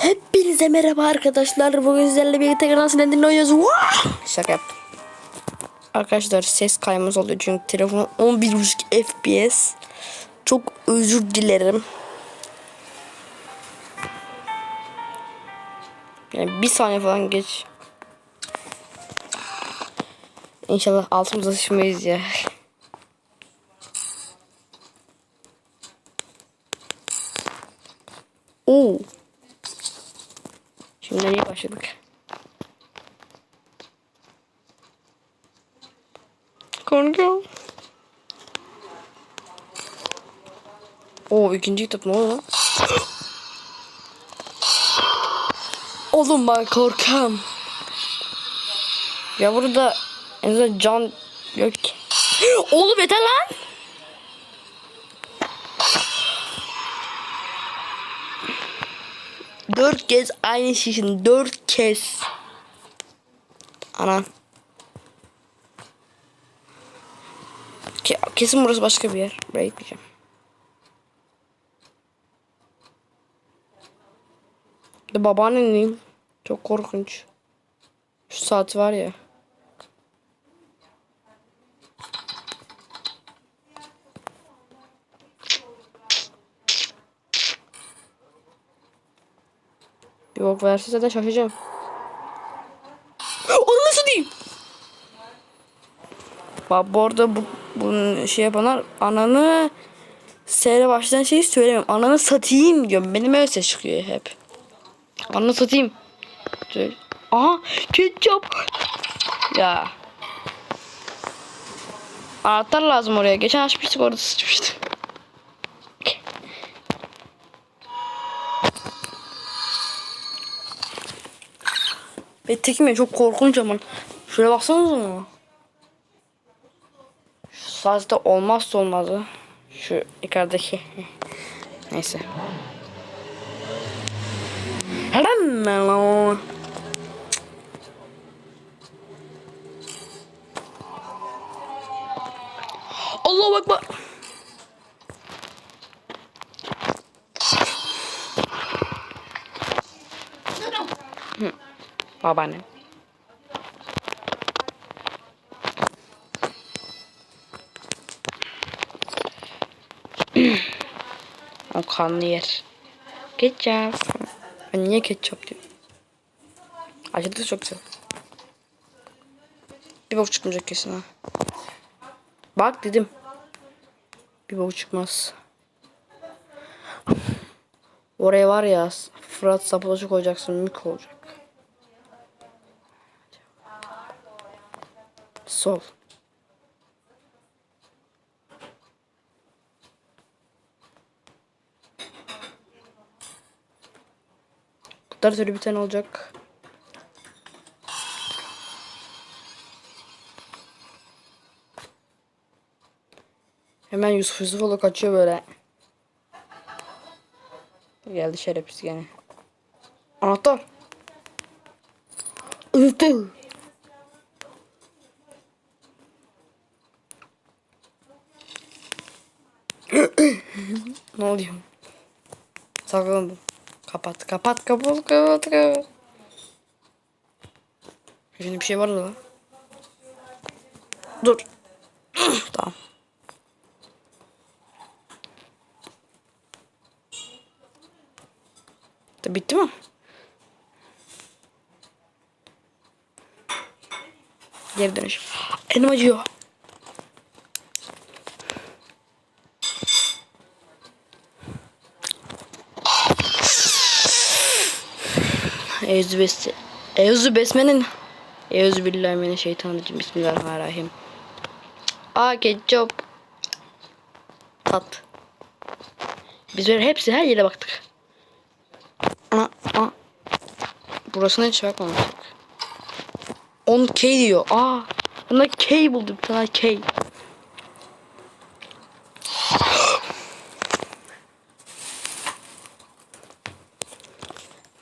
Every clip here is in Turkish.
Hepinize merhaba arkadaşlar. Bugün sizlerle birlikte Gran Sinedin'le oynuyoruz. Vah! Şaka yaptım. Arkadaşlar ses kaymaz oluyor çünkü telefon 11.5 FPS. Çok özür dilerim. Yani bir saniye falan geç. İnşallah altımıza sıçmayız ya. Başladık. Korkuyorum. Oo ikinci kitap ne oldu? Oğlum ben korkam. Ya burada en azından can yok ki. Oğlum yeter lan. Dört kez aynı şişin dört kez. Anan. Ke kesin burası başka bir yer. Buraya gitmeyeceğim. De babaannenin çok korkunç. Şu saat var ya. Bok verse zaten şaşacağım. Onu nasıl diyeyim? Bak bu arada bu, bunu şey yapanlar ananı seyre başlayan şeyi söylemiyorum. Ananı satayım diyorum. Benim öyle ses çıkıyor hep. Ananı satayım. Aha ketçap. Ya. Anahtar lazım oraya. Geçen açmıştık orada sıçmıştı. Ve tekim ya çok korkunç ama. Şuraya baksanıza mı? Şu saatte olmazsa olmazı. Şu yukarıdaki. Neyse. Hello. Allah akbar. Hı, Babaannem. o kanlı yer. Ketçap. Niye ketçap diyorum? Acılı da çok güzel. Bir bok çıkmayacak kesin ha. Bak dedim. Bir bok çıkmaz. Oraya var ya Fırat sapılacı koyacaksın mük olacak. Sol. Kutlar türlü bir olacak. Hemen Yusuf Yusufoğlu kaçıyor böyle. Geldi şerefsiz gene. Anahtar. Anahtar. ne oluyor? Saklandım. Kapat, kapat, kapat, kapat, kapat. Şimdi bir şey var lan? Dur. tamam. Da bitti mi? Geri dönüş. Elim acıyor. Eyüzü bes Eyüzü besmenin Eyüzü billahi mineşşeytanirracim. Bismillahirrahmanirrahim. Aa ketçap Tat. Biz böyle hepsi her yere baktık. Ana ana Burasına hiç bakmamıştık. 10k diyor. Aa Bunda K buldum. Bir tane K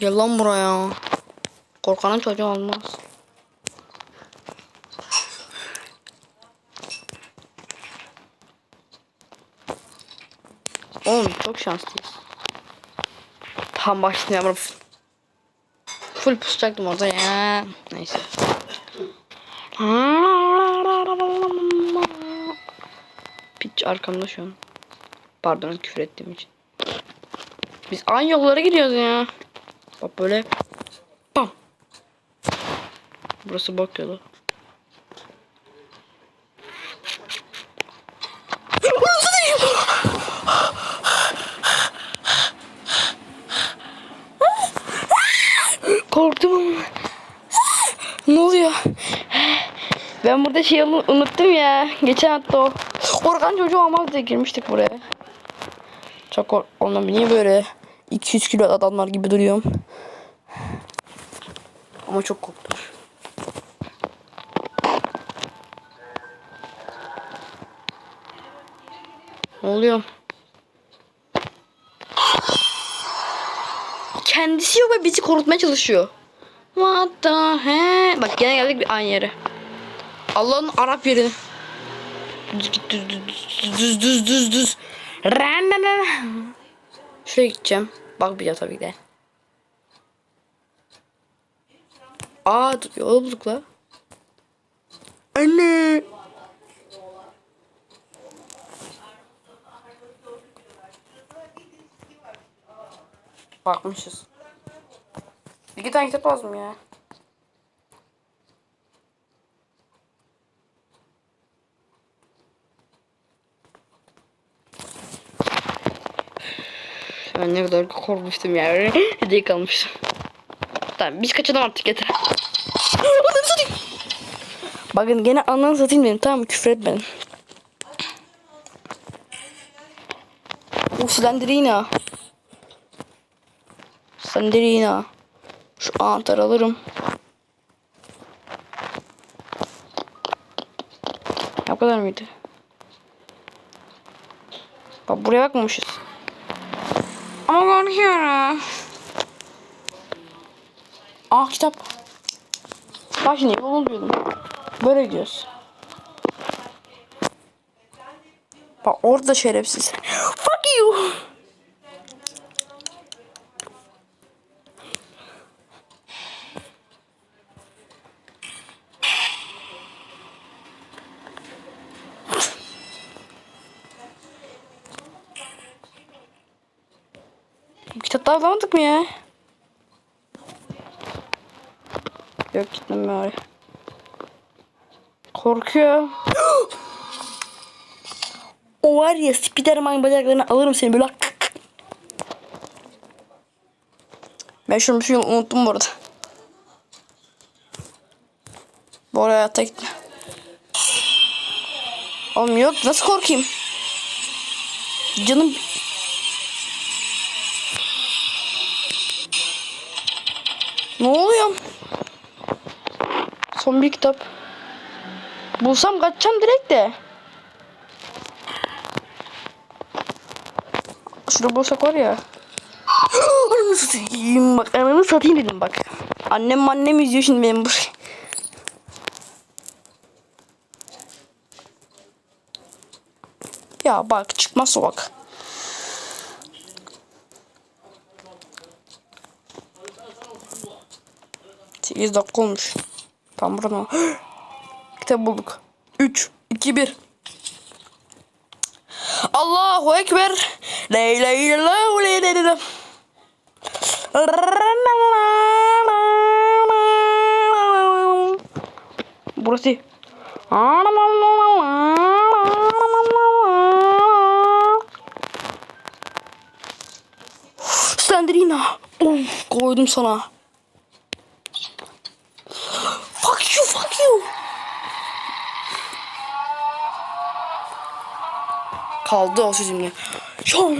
Gel lan buraya. Korkanın çocuğu olmaz. Oğlum çok şanslıyız. Tam başlayalım. Full pusacaktım orada ya. Neyse. Piç arkamda şu an. Pardon küfür ettiğim için. Biz aynı yollara gidiyoruz ya. Bak böyle. Bam. Burası bok yolu. Korktum ama. ne oluyor? Ben burada şey unu- unuttum ya. Geçen hafta o. Korkan çocuğu olmaz diye girmiştik buraya. Çok. Ondan niye böyle 200 kilo adamlar gibi duruyorum. Ama çok korktum. Ne oluyor? Kendisi yok ve bizi korkutmaya çalışıyor. What the heck? Bak gene geldik bir aynı yere. Allah'ın Arap yerini. Düz düz düz düz düz düz. Ran, ran, ran. Şuraya gideceğim. Bakmayacağım tabii de. Aa yolu bulduk la. Anne. Bakmışız. İki tane kitap lazım ya. Ben ne kadar korkmuştum ya. Hediye kalmıştım. Tamam biz kaçalım artık yeter. Bakın gene ananı satayım dedim. Tamam küfür etmedim. Bu Slenderina. Slenderina. Şu anahtarı alırım. Bu kadar mıydı? Bak buraya bakmamışız. Korkuyorum. Ah kitap. Bak şimdi yol diyordum. Böyle gidiyoruz. Bak orada şerefsiz. Fuck you. Bu kitapları alamadık mı ya? Yok gitmem oraya. Korkuyor. o var ya Spiderman bacaklarını alırım seni böyle. Ben şunu bir şey unuttum bu arada. Bu araya gitme. Oğlum yok nasıl korkayım? Canım Ne oluyor? Son bir kitap. Bulsam kaçacağım direkt de. Şurada bulsak var ya. Ananı satayım bak ananı satayım dedim bak. Annem annem izliyor şimdi benim burayı. Ya bak çıkmazsa bak. Sekiz dakika olmuş. Tam burada. Kitap bulduk. 3, 2, 1. Allahu Ekber. Ley ley. Burası. Slenderina. Of koydum sana. O sizinle. Şom.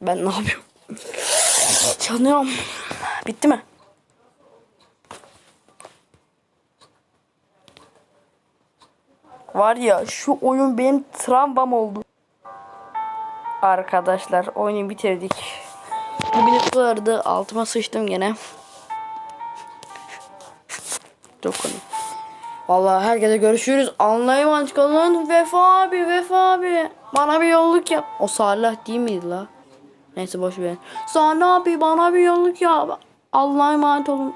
Ben ne yapıyorum? Yanıyorum. Bitti mi? Var ya şu oyun benim travmam oldu. Arkadaşlar oyunu bitirdik. Bugün bu. Altıma sıçtım gene. Dokun. Vallahi herkese görüşürüz. Anlayayım aç kalın. Vefa abi, Vefa abi. Bana bir yolluk yap. O Salih değil miydi la? Neyse boş ver. Sonra bir bana bir yolluk ya. Allah'a emanet olun.